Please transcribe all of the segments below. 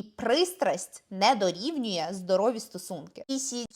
keep пристрасть не дорівнює здорові стосунки. І сі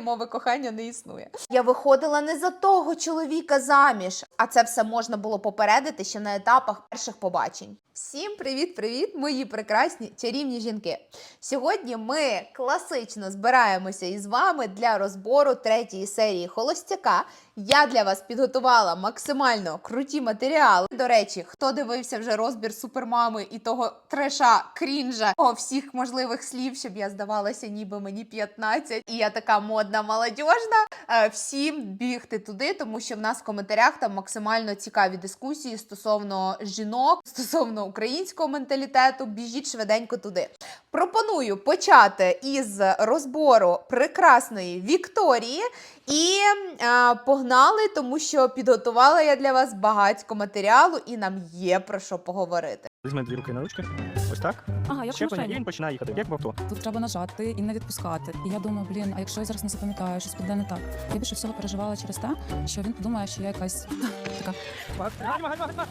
мови кохання не існує. Я виходила не за того чоловіка заміж, а це все можна було попередити ще на етапах перших побачень. Всім привіт-привіт, мої прекрасні чарівні жінки. Сьогодні ми класично збираємося із вами для розбору третьої серії Холостяка. Я для вас підготувала максимально круті матеріали. До речі, хто дивився вже розбір супермами і того треша крінжа о всіх можливих слів, щоб я здавалася, ніби мені 15, і я така модна молодіжна. Е, Всім бігти туди, тому що в нас в коментарях там максимально цікаві дискусії стосовно жінок, стосовно українського менталітету. Біжіть швиденько туди. Пропоную почати із розбору прекрасної Вікторії. І е, погнали, тому що підготувала я для вас багатько матеріалу, і нам є про що поговорити. Візьме дві руки на ручки. Ось так. Ага, я Щеплення, і він починає їхати, як в авто. Тут треба нажати і не відпускати. І я думаю, блін, а якщо я зараз не запам'ятаю, щось піде не так. Я більше всього переживала через те, що він подумає, що я якась така. Гальма, гальма, гальма.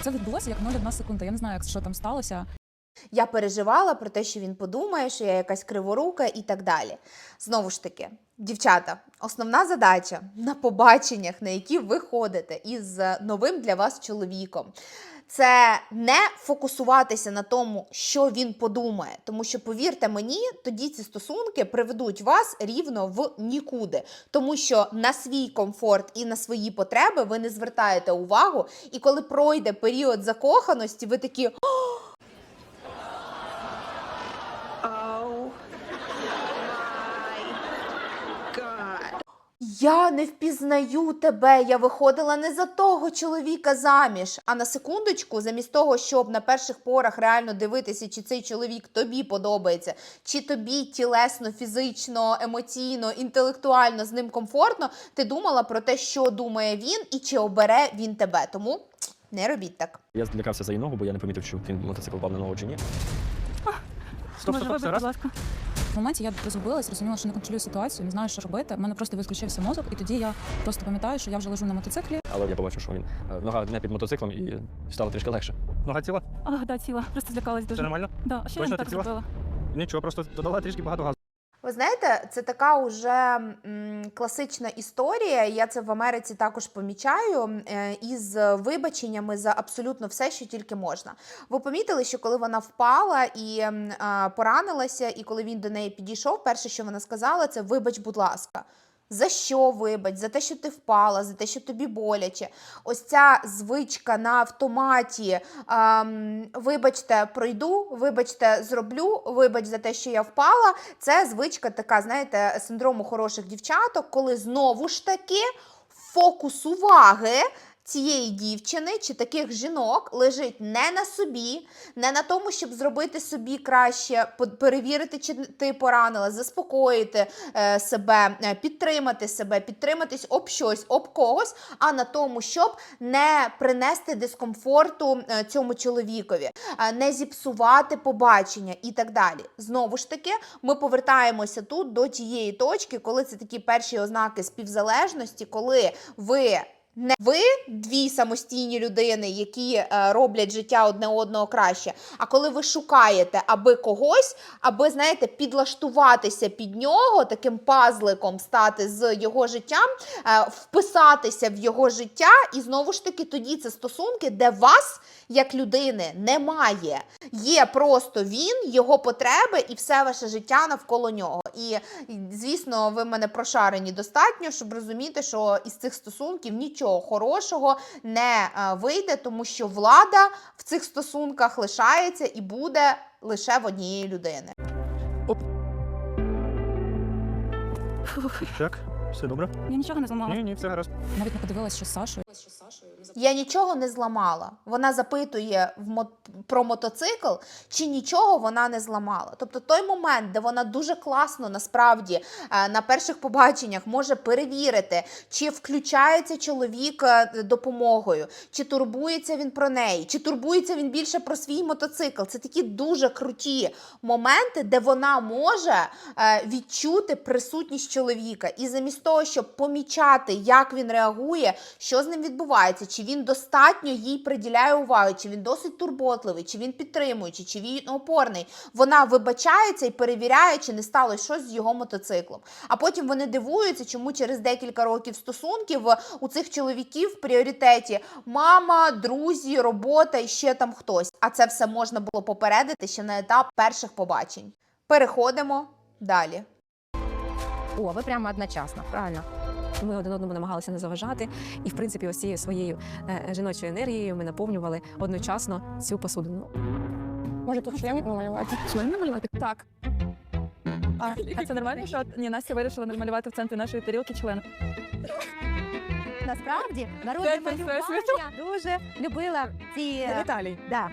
Це відбулося як 0,1 секунда. Я не знаю, як що там сталося. Я переживала про те, що він подумає, що я якась криворука і так далі. Знову ж таки, дівчата, основна задача на побаченнях, на які ви ходите із новим для вас чоловіком. Це не фокусуватися на тому, що він подумає, тому що повірте мені, тоді ці стосунки приведуть вас рівно в нікуди, тому що на свій комфорт і на свої потреби ви не звертаєте увагу. І коли пройде період закоханості, ви такі Я не впізнаю тебе. Я виходила не за того чоловіка заміж. А на секундочку, замість того, щоб на перших порах реально дивитися, чи цей чоловік тобі подобається, чи тобі тілесно, фізично, емоційно, інтелектуально з ним комфортно, ти думала про те, що думає він і чи обере він тебе. Тому не робіть так. Я злякався за її ногу, бо я не помітив, чи він мотоцикл впав на ногу чи ні. Стоп, стоп, стоп, раз. ласка. В моменті я розгубилась, розуміла, що не контролюю ситуацію, не знаю, що робити. У мене просто виключився мозок, і тоді я просто пам'ятаю, що я вже лежу на мотоциклі. Але я побачив, що він е, нога не під мотоциклом і стало трішки легше. Нога ціла? А, да, ціла, просто злякалась Все нормально? Да, що Точно я не так ціла? зробила? Нічого, просто додала трішки багато газу. Ви знаєте, це така уже класична історія. Я це в Америці також помічаю е, із вибаченнями за абсолютно все, що тільки можна. Ви помітили, що коли вона впала і поранилася, і коли він до неї підійшов, перше, що вона сказала, це вибач, будь ласка. За що вибач? За те, що ти впала, за те, що тобі боляче. Ось ця звичка на автоматі. ем, вибачте, пройду, вибачте, зроблю, вибач за те, що я впала. Це звичка така, знаєте, синдрому хороших дівчаток, коли знову ж таки фокус уваги. Цієї дівчини чи таких жінок лежить не на собі, не на тому, щоб зробити собі краще, перевірити, чи ти поранила, заспокоїти е, себе, е, підтримати себе, підтриматись об щось, об когось, а на тому, щоб не принести дискомфорту е, цьому чоловікові, не зіпсувати побачення і так далі. Знову ж таки, ми повертаємося тут до тієї точки, коли це такі перші ознаки співзалежності, коли ви. Не ви дві самостійні людини, які е, роблять життя одне одного краще. А коли ви шукаєте аби когось, аби знаєте, підлаштуватися під нього, таким пазликом стати з його життям, е, вписатися в його життя, і знову ж таки тоді це стосунки, де вас як людини немає. Є просто він, його потреби і все ваше життя навколо нього. І, звісно, ви мене прошарені достатньо, щоб розуміти, що із цих стосунків нічого хорошого не е, вийде, тому що влада в цих стосунках лишається і буде лише в однієї людини. Так, все добре? Я нічого не зламала. Ні, ні, все гаразд. Навіть не подивилась, що з Сашою. Я нічого не зламала. Вона запитує в мо- про мотоцикл, чи нічого вона не зламала. Тобто той момент, де вона дуже класно насправді е, на перших побаченнях може перевірити, чи включається чоловік е, допомогою, чи турбується він про неї, чи турбується він більше про свій мотоцикл. Це такі дуже круті моменти, де вона може е, відчути присутність чоловіка. І замість того, щоб помічати, як він реагує, що з ним відбувається, чи він достатньо їй приділяє увагу, чи він досить турботливий, чи він підтримуючий, чи він опорний, вона вибачається і перевіряє, чи не сталося щось з його мотоциклом. А потім вони дивуються, чому через декілька років стосунків у цих чоловіків в пріоритеті мама, друзі, робота і ще там хтось. А це все можна було попередити ще на етап перших побачень. Переходимо далі. О, ви прямо одночасно, правильно. Ми один одному намагалися не заважати, і в принципі, ось цією своєю е, жіночою енергією ми наповнювали одночасно цю посудину. Може, тут член намалювати? Член намалювати? Так. А, а це нормально, що ні, Настя вирішила намалювати в центрі нашої тарілки член. Насправді народне малювання дуже любила ці Віталій. да.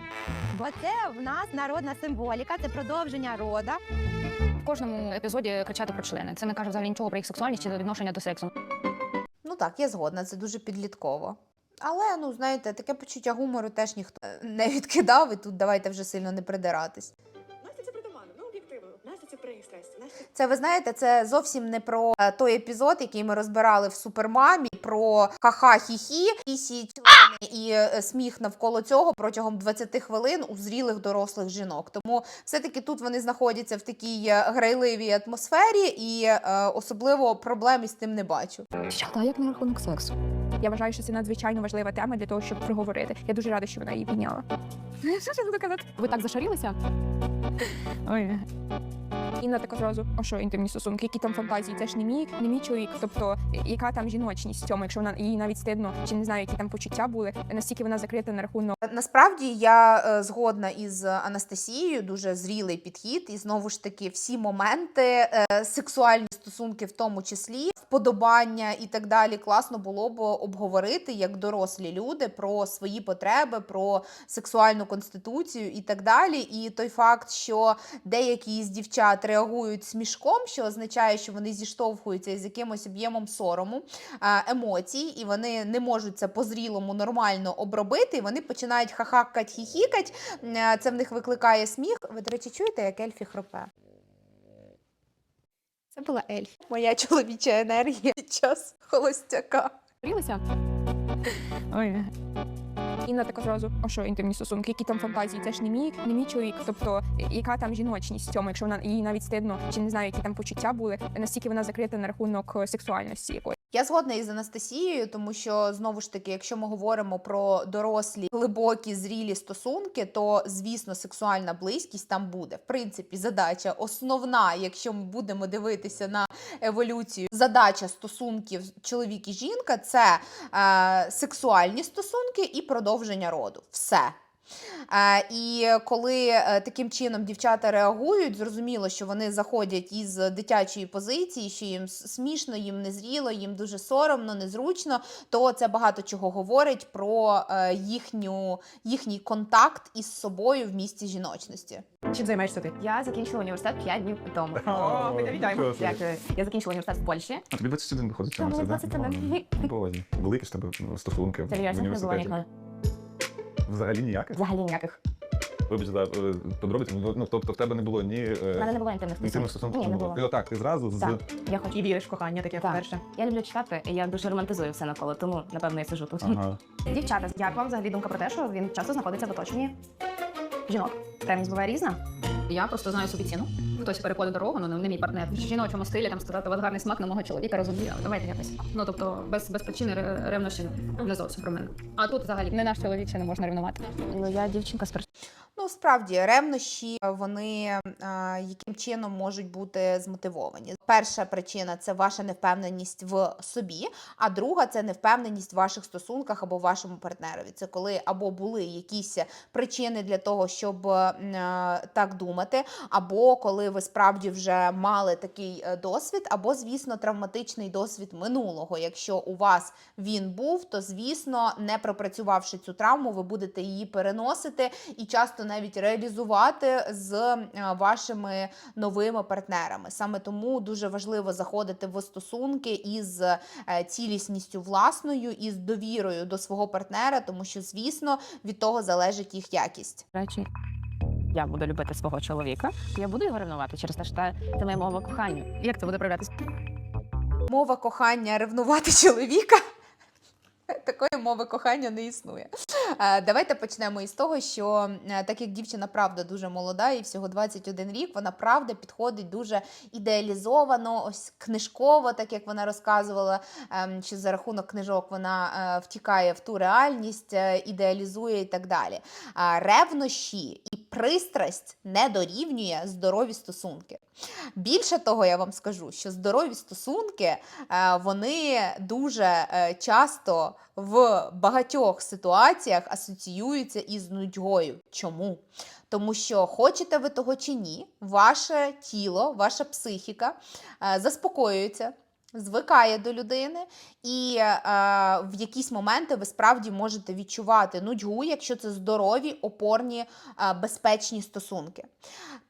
Бо це в нас народна символіка, це продовження рода. Кожному епізоді кричати про члени. Це не каже взагалі нічого про їх сексуальність чи відношення до сексу. Ну так, я згодна, це дуже підлітково. Але, ну, знаєте, таке почуття гумору теж ніхто е, не відкидав, і тут давайте вже сильно не придиратись. Настя це притаманно, ну об'єктивно. Настя це пристрасть. Настя Це ви знаєте, це зовсім не про е, той епізод, який ми розбирали в супермамі, про ха-ха-хі-хі, члени і е, сміх навколо цього протягом 20 хвилин у зрілих дорослих жінок. Тому все-таки тут вони знаходяться в такій е, грайливій атмосфері, і е, особливо проблем із тим не бачу. А як на рахунок сексу? Я вважаю, що це надзвичайно важлива тема для того, щоб проговорити. Я дуже рада, що вона її підняла. Що ж я казати? Ви так зашарілися? Ой. Інна така зразу, а що інтимні стосунки, які там фантазії? Це ж не мій, не мій чоловік. Тобто, яка там жіночність в цьому, якщо вона їй навіть стидно, чи не знаю, які там почуття були, настільки вона закрита на рахунок Насправді я е, згодна із Анастасією, дуже зрілий підхід, і знову ж таки всі моменти, е, сексуальні стосунки, в тому числі вподобання і так далі, класно було б обговорити як дорослі люди про свої потреби, про сексуальну конституцію і так далі. І той факт, що деякі з дівчат реагують смішком, що означає, що вони зіштовхуються із якимось об'ємом сорому, е, емоцій, і вони не можуть це по-зрілому нормально обробити. І вони починають хахакать, хіхікать. Е, Це в них викликає сміх. Ви, до речі, чуєте, як ельфі хропе? Це була ельф. Моя чоловіча енергія під час холостяка. Зашарілися? Ой. Інна така зразу, а що інтимні стосунки, які там фантазії? Це ж не мій, не мій чоловік. Тобто, яка там жіночність в цьому, якщо вона їй навіть стидно, чи не знаю, які там почуття були, настільки вона закрита на рахунок е, сексуальності якої. Я згодна із Анастасією, тому що знову ж таки, якщо ми говоримо про дорослі, глибокі, зрілі стосунки, то звісно, сексуальна близькість там буде. В принципі, задача основна, якщо ми будемо дивитися на еволюцію, задача стосунків чоловік і жінка це е, сексуальні стосунки і продовження роду. Все. Е, і коли е, таким чином дівчата реагують, зрозуміло, що вони заходять із дитячої позиції, що їм смішно, їм незріло, їм дуже соромно, незручно, то це багато чого говорить про е, їхню, їхній контакт із собою в місті жіночності. Чим займаєшся ти? Я закінчила університет 5 днів тому. О, ми вітаємо. Дякую. Я закінчила університет в Польщі. А тобі 21 виходить так? 21. Великі ж тебе ну, стосунки в не було університеті. Взагалі ніяких? Взагалі ніяких. Вибач за е, подробиці, ну, ну, тобто в тебе не було ні У мене е, не було інтимних інтимних стосунків. стосунків. Ні, не було. Ти отак, ти зразу з... Так. Я хочу. І віриш в кохання таке Так. вперше. Я люблю читати, і я дуже романтизую все навколо, тому напевно я сижу тут. Ага. Дівчата, як вам взагалі думка про те, що він часто знаходиться в оточенні жінок? Премість буває різна. Я просто знаю собі ціну. Хтось переходить дорогу, ну не мій партнер. В жіночому стилі там сказати, у вас гарний смак на мого чоловіка, розумію. Давайте якось. Ну тобто без, без причини ре- ревнощі не зовсім про мене. А тут взагалі не наш чоловік, ще не можна ревнувати. Ну я дівчинка з Ну, справді, ревнощі вони е, яким чином можуть бути змотивовані. Перша причина це ваша невпевненість в собі, а друга це невпевненість в ваших стосунках або вашому партнерові. Це коли або були якісь причини для того, щоб е, так думати, або коли ви справді вже мали такий е, досвід, або, звісно, травматичний досвід минулого. Якщо у вас він був, то звісно, не пропрацювавши цю травму, ви будете її переносити і часто навіть реалізувати з е, вашими новими партнерами. Саме тому дуже важливо заходити в стосунки із е, цілісністю власною і з довірою до свого партнера, тому що, звісно, від того залежить їх якість. Я буду любити свого чоловіка. Я буду його ревнувати через те, що це моя мова кохання. Як це буде проявлятися? мова кохання ревнувати чоловіка. Такої мови кохання не існує. Е, Давайте почнемо із того, що е, так як дівчина правда дуже молода, і всього 21 рік, вона правда підходить дуже ідеалізовано, ось книжково, так як вона розказувала, ем, що за рахунок книжок вона е, втікає в ту реальність, ідеалізує і так далі. Ревнощі і пристрасть не дорівнює здорові стосунки. Більше того, я вам скажу, що здорові стосунки е, вони дуже е, часто в багатьох ситуаціях асоціюються із нудьгою. Чому? Тому що хочете ви того чи ні, ваше тіло, ваша психіка е, заспокоюється. Звикає до людини, і е, в якісь моменти ви справді можете відчувати нудьгу, якщо це здорові, опорні, е, безпечні стосунки.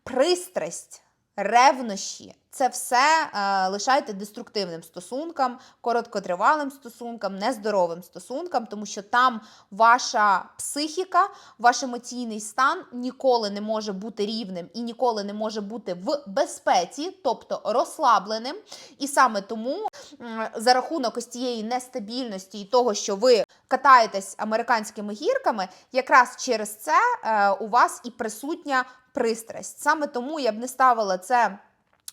Пристрасть, ревнощі це все е, лишайте деструктивним стосункам, короткотривалим стосункам, нездоровим стосункам, тому що там ваша психіка, ваш емоційний стан ніколи не може бути рівним і ніколи не може бути в безпеці, тобто розслабленим. І саме тому м, за рахунок ось цієї нестабільності і того, що ви катаєтесь американськими гірками, якраз через це е, у вас і присутня пристрасть. Саме тому я б не ставила це.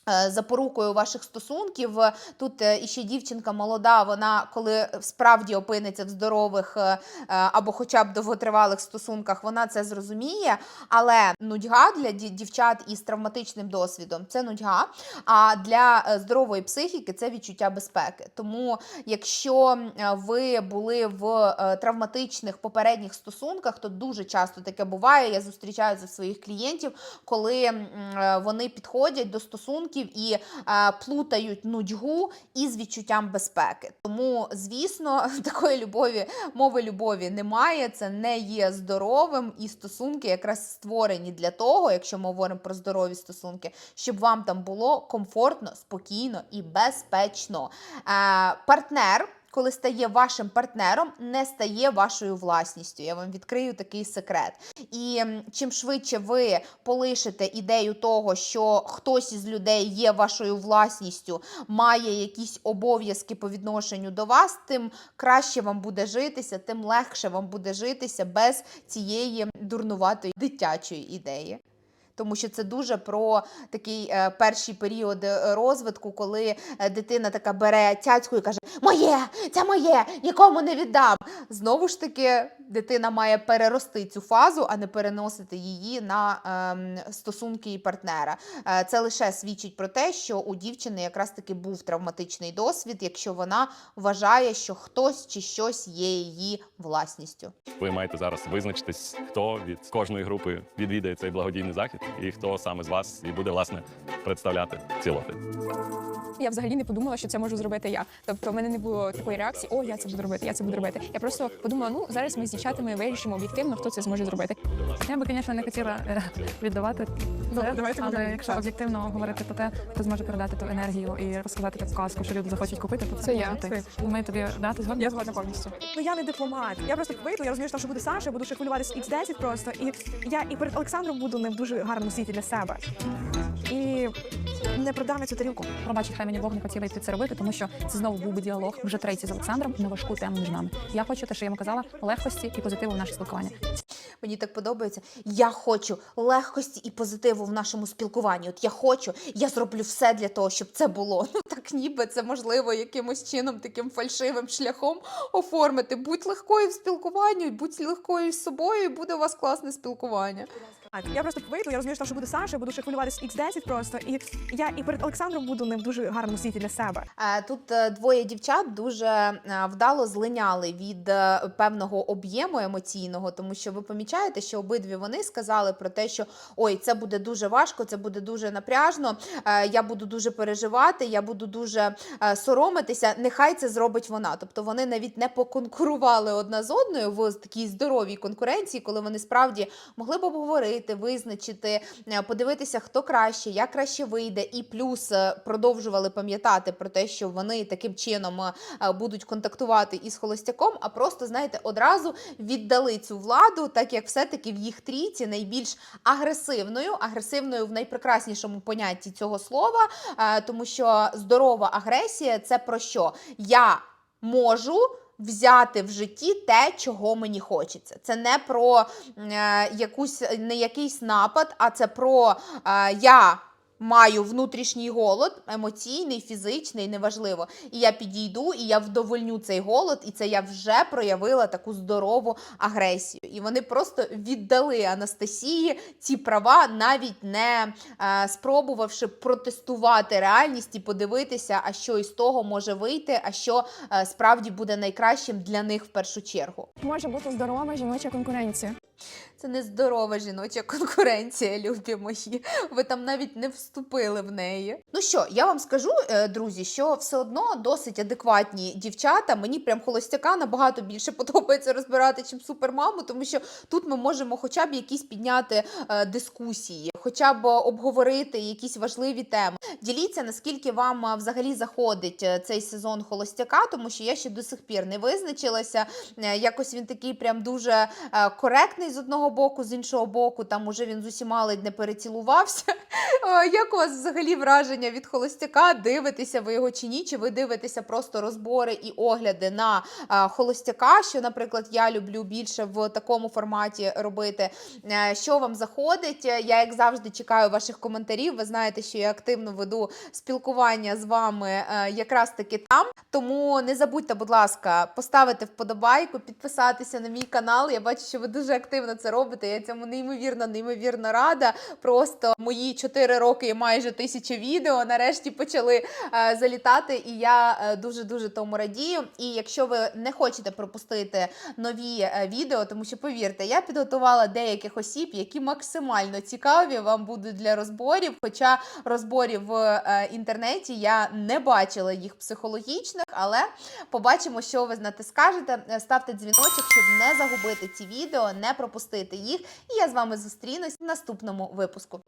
Е, Запорукою ваших стосунків тут е, іще дівчинка молода. Вона коли справді опиниться в здорових е, або хоча б довготривалих стосунках, вона це зрозуміє. Але нудьга для дівчат із травматичним досвідом це нудьга. А для здорової психіки це відчуття безпеки. Тому, якщо ви були в травматичних попередніх стосунках, то дуже часто таке буває. Я зустрічаю за своїх клієнтів, коли вони підходять до стосунків і е, плутають нудьгу із відчуттям безпеки. Тому, звісно, такої любові, мови любові немає. Це не є здоровим, і стосунки якраз створені для того, якщо ми говоримо про здорові стосунки, щоб вам там було комфортно, спокійно і безпечно. Е, партнер. Коли стає вашим партнером, не стає вашою власністю. Я вам відкрию такий секрет. І чим швидше ви полишите ідею того, що хтось із людей є вашою власністю, має якісь обов'язки по відношенню до вас, тим краще вам буде житися, тим легше вам буде житися без цієї дурнуватої дитячої ідеї. Тому що це дуже про такий е, перший період е, розвитку, коли е, дитина така бере цяцьку і каже: Моє, це моє, нікому не віддам. Знову ж таки, дитина має перерости цю фазу, а не переносити її на ем, стосунки і партнера. Е, це лише свідчить про те, що у дівчини якраз таки був травматичний досвід, якщо вона вважає, що хтось чи щось є її власністю. Ви маєте зараз визначитись, хто від кожної групи відвідає цей благодійний захід, і хто саме з вас і буде власне представляти цілоти. Я взагалі не подумала, що це можу зробити я. Тобто, в мене не було такої реакції, о, я це буду робити, я це буду робити. Я просто подумала, ну зараз ми з дівчатами вирішимо об'єктивно, хто це зможе зробити. Я би, звісно, не хотіла е, віддавати це, давайте але будемо якщо об'єктивно говорити про те, хто зможе передати ту енергію і розказати таку казку, що люди захочуть купити, то це, Це я. ти. Ми тобі дати згодом. Я згодна повністю. Ну я не дипломат. Я просто вийду, я розумію, що там що буде Саша, я буду ще хвилюватися X10 просто. І я і перед Олександром буду не в дуже гарному світі для себе. І не продам цю тарілку. Пробачить, хай мені Бог не хотіла йти це робити, тому що це знову був би діалог вже третій з Олександром на важку тему між нами. Я хочу те, що я йому казала, легкості і позитиву в наше спілкування. Мені так подобається. Я хочу легкості і позитиву в нашому спілкуванні. От я хочу, я зроблю все для того, щоб це було. Ну так ніби це можливо якимось чином, таким фальшивим шляхом оформити. Будь легкою в спілкуванні, будь легкою з собою, і буде у вас класне спілкування. Я просто вийду, я розумію, що там буде Саша, я буду ще хвилюватися X10 просто. І я і перед Олександром буду не в дуже гарному світі для себе. Е, Тут е, двоє дівчат дуже е, вдало злиняли від певного об'єму емоційного, тому що ви помічаєте, що обидві вони сказали про те, що ой, це буде дуже важко, це буде дуже напряжно. Я буду дуже переживати, я буду дуже соромитися. Нехай це зробить вона. Тобто вони навіть не поконкурували одна з одною в такій здоровій конкуренції, коли вони справді могли б обговорити, виборіти, визначити, е, подивитися, хто краще, як краще вийде, і плюс е, продовжували пам'ятати про те, що вони таким чином е, будуть контактувати із холостяком, а просто, знаєте, одразу віддали цю владу, так як все-таки в їх трійці найбільш агресивною, агресивною в найпрекраснішому понятті цього слова, тому що здорова агресія це про що? Я можу. Взяти в житті те, чого мені хочеться. Це не про е, якусь не якийсь напад, а це про е, я маю внутрішній голод, емоційний, фізичний, неважливо. І я підійду, і я вдовольню цей голод, і це я вже проявила таку здорову агресію. І вони просто віддали Анастасії ці права, навіть не е, спробувавши протестувати реальність і подивитися, а що із того може вийти, а що е, справді буде найкращим для них в першу чергу. Може бути здорова жіноча конкуренція. Це нездорова жіноча конкуренція, любі мої. Ви там навіть не вступили в неї. Ну що, я вам скажу, е, друзі, що все одно досить адекватні дівчата. Мені прям холостяка набагато більше подобається розбирати, чим супермаму, тому що тут ми можемо хоча б якісь підняти е, дискусії, хоча б обговорити якісь важливі теми. Діліться, наскільки вам е, взагалі заходить е, цей сезон холостяка, тому що я ще до сих пір не визначилася. Е, Якось він такий прям дуже коректний з одного боку, з іншого боку, там уже він з усіма ледь не перецілувався. Як у вас взагалі враження від холостяка? Дивитеся ви його чи ні? Чи ви дивитеся просто розбори і огляди на холостяка? Що, наприклад, я люблю більше в такому форматі робити. Що вам заходить? Я, як завжди, чекаю ваших коментарів. Ви знаєте, що я активно веду спілкування з вами е, якраз таки там. Тому не забудьте, будь ласка, поставити вподобайку, підписатися на мій канал. Я бачу, що ви дуже активно це робите. Я цьому неймовірно, неймовірно рада. Просто мої 4 роки і майже тисяча відео нарешті почали е, залітати, і я дуже дуже тому радію. І якщо ви не хочете пропустити нові е, відео, тому що повірте, я підготувала деяких осіб, які максимально цікаві вам будуть для розборів. Хоча розборів в е, інтернеті я не бачила їх психологічних, але побачимо, що ви знати скажете. Е, Ставте дзвіночок, щоб не загубити ці відео, не пропустити їх. І я з вами зустрінусь в наступному випуску.